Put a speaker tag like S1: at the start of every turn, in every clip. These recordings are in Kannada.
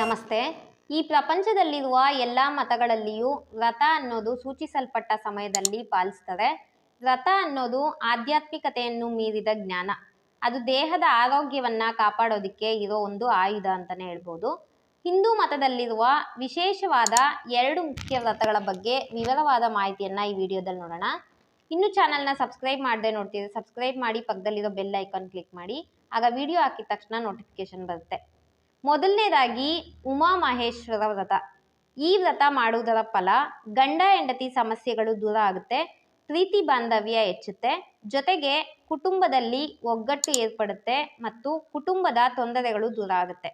S1: ನಮಸ್ತೆ. ಈ ಪ್ರಪಂಚದಲ್ಲಿರುವ ಎಲ್ಲ ಮತಗಳಲ್ಲಿಯೂ ವ್ರತ ಅನ್ನೋದು ಸೂಚಿಸಲ್ಪಟ್ಟ ಸಮಯದಲ್ಲಿ ಪಾಲಿಸ್ತಾರೆ ವ್ರತ ಅನ್ನೋದು ಆಧ್ಯಾತ್ಮಿಕತೆಯನ್ನು ಮೀರಿದ ಜ್ಞಾನ. ಅದು ದೇಹದ ಆರೋಗ್ಯವನ್ನ ಕಾಪಾಡೋದಕ್ಕೆ ಇರೋ ಒಂದು ಆಯುಧ ಅಂತಲೇ ಹೇಳ್ಬೋದು. ಹಿಂದೂ ಮತದಲ್ಲಿರುವ ವಿಶೇಷವಾದ ಎರಡು ಮುಖ್ಯ ವ್ರತಗಳ ಬಗ್ಗೆ ವಿವರವಾದ ಮಾಹಿತಿಯನ್ನು ಈ ವಿಡಿಯೋದಲ್ಲಿ ನೋಡೋಣ. ಇನ್ನು ಚಾನಲ್ನ ಸಬ್ಸ್ಕ್ರೈಬ್ ಮಾಡದೆ ನೋಡ್ತಿದ್ರೆ ಸಬ್ಸ್ಕ್ರೈಬ್ ಮಾಡಿ ಪಕ್ಕದಲ್ಲಿರೋ ಬೆಲ್ ಐಕಾನ್ ಕ್ಲಿಕ್ ಮಾಡಿ. ಆಗ ವಿಡಿಯೋ ಹಾಕಿದ ತಕ್ಷಣ ನೋಟಿಫಿಕೇಶನ್ ಬರುತ್ತೆ. ಮೊದಲನೇದಾಗಿ ಉಮಾ ಮಹೇಶ್ವರ ವ್ರತ. ಈ ವ್ರತ ಮಾಡುವುದರ ಫಲ ಗಂಡ ಹೆಂಡತಿ ಸಮಸ್ಯೆಗಳು ದೂರ ಆಗುತ್ತೆ, ಪ್ರೀತಿ ಬಾಂಧವ್ಯ ಹೆಚ್ಚುತ್ತೆ, ಜೊತೆಗೆ ಕುಟುಂಬದಲ್ಲಿ ಒಗ್ಗಟ್ಟು ಏರ್ಪಡುತ್ತೆ ಮತ್ತು ಕುಟುಂಬದ ತೊಂದರೆಗಳು ದೂರ ಆಗುತ್ತೆ.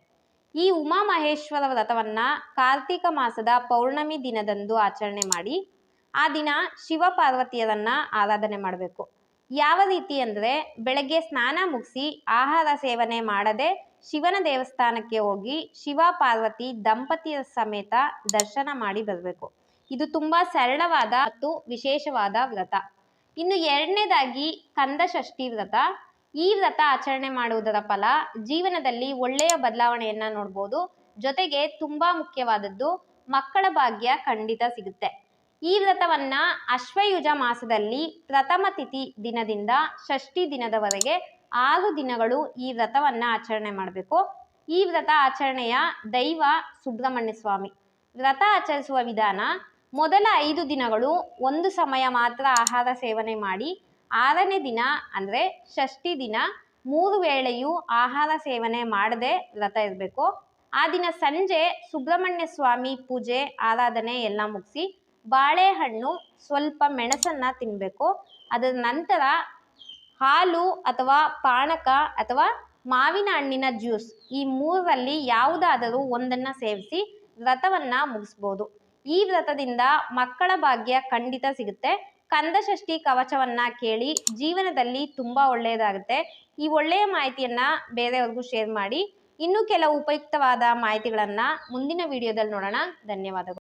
S1: ಈ ಉಮಾ ಮಹೇಶ್ವರ ವ್ರತವನ್ನು ಕಾರ್ತಿಕ ಮಾಸದ ಪೌರ್ಣಮಿ ದಿನದಂದು ಆಚರಣೆ ಮಾಡಿ, ಆ ದಿನ ಶಿವ ಪಾರ್ವತಿಯರನ್ನ ಆರಾಧನೆ ಮಾಡಬೇಕು. ಯಾವ ರೀತಿ ಅಂದರೆ, ಬೆಳಗ್ಗೆ ಸ್ನಾನ ಮುಗಿಸಿ ಆಹಾರ ಸೇವನೆ ಮಾಡದೆ ಶಿವನ ದೇವಸ್ಥಾನಕ್ಕೆ ಹೋಗಿ ಶಿವ ಪಾರ್ವತಿ ದಂಪತಿಯ ಸಮೇತ ದರ್ಶನ ಮಾಡಿ ಬರಬೇಕು. ಇದು ತುಂಬ ಸರಳವಾದ ಮತ್ತು ವಿಶೇಷವಾದ ವ್ರತ. ಇನ್ನು ಎರಡನೇದಾಗಿ ಕಂದ ಷಷ್ಠಿ ವ್ರತ. ಈ ವ್ರತ ಆಚರಣೆ ಮಾಡುವುದರ ಫಲ ಜೀವನದಲ್ಲಿ ಒಳ್ಳೆಯ ಬದಲಾವಣೆಯನ್ನ ನೋಡ್ಬೋದು. ಜೊತೆಗೆ ತುಂಬಾ ಮುಖ್ಯವಾದದ್ದು ಮಕ್ಕಳ ಭಾಗ್ಯ ಖಂಡಿತ ಸಿಗುತ್ತೆ. ಈ ವ್ರತವನ್ನ ಅಶ್ವಯುಜ ಮಾಸದಲ್ಲಿ ಪ್ರಥಮ ತಿಥಿ ದಿನದಿಂದ ಷಷ್ಠಿ ದಿನದವರೆಗೆ ಆರು ದಿನಗಳು ಈ ವ್ರತವನ್ನು ಆಚರಣೆ ಮಾಡಬೇಕು. ಈ ವ್ರತ ಆಚರಣೆಯ ದೈವ ಸುಬ್ರಹ್ಮಣ್ಯ ಸ್ವಾಮಿ ವ್ರತ ಆಚರಿಸುವ ವಿಧಾನ, ಮೊದಲ ಐದು ದಿನಗಳು ಒಂದು ಸಮಯ ಮಾತ್ರ ಆಹಾರ ಸೇವನೆ ಮಾಡಿ, ಆರನೇ ದಿನ ಅಂದರೆ ಷಷ್ಠಿ ದಿನ ಮೂರು ವೇಳೆಯೂ ಆಹಾರ ಸೇವನೆ ಮಾಡದೆ ವ್ರತ ಇರಬೇಕು. ಆ ದಿನ ಸಂಜೆ ಸುಬ್ರಹ್ಮಣ್ಯ ಸ್ವಾಮಿ ಪೂಜೆ, ಆರಾಧನೆ ಎಲ್ಲ ಮುಗಿಸಿ, ಬಾಳೆಹಣ್ಣು ಸ್ವಲ್ಪ ಮೆಣಸನ್ನ ತಿನ್ನಬೇಕು ಅದರ ನಂತರ ಹಾಲು ಅಥವಾ ಪಾನಕ ಅಥವಾ ಮಾವಿನ ಹಣ್ಣಿನ ಜ್ಯೂಸ್ ಈ ಮೂರರಲ್ಲಿ ಯಾವುದಾದರೂ ಒಂದನ್ನು ಸೇವಿಸಿ ವ್ರತವನ್ನು ಮುಗಿಸ್ಬೋದು. ಈ ವ್ರತದಿಂದ ಮಕ್ಕಳ ಭಾಗ್ಯ ಖಂಡಿತ ಸಿಗುತ್ತೆ. ಕಂದಷಷ್ಠಿ ಕವಚವನ್ನ ಕೇಳಿ ಜೀವನದಲ್ಲಿ ತುಂಬ ಒಳ್ಳೆಯದಾಗುತ್ತೆ. ಈ ಒಳ್ಳೆಯ ಮಾಹಿತಿಯನ್ನ ಬೇರೆಯವ್ರಿಗೂ ಶೇರ್ ಮಾಡಿ. ಇನ್ನೂ ಕೆಲವು ಉಪಯುಕ್ತವಾದ ಮಾಹಿತಿಗಳನ್ನು ಮುಂದಿನ ವಿಡಿಯೋದಲ್ಲಿ ನೋಡೋಣ. ಧನ್ಯವಾದಗಳು.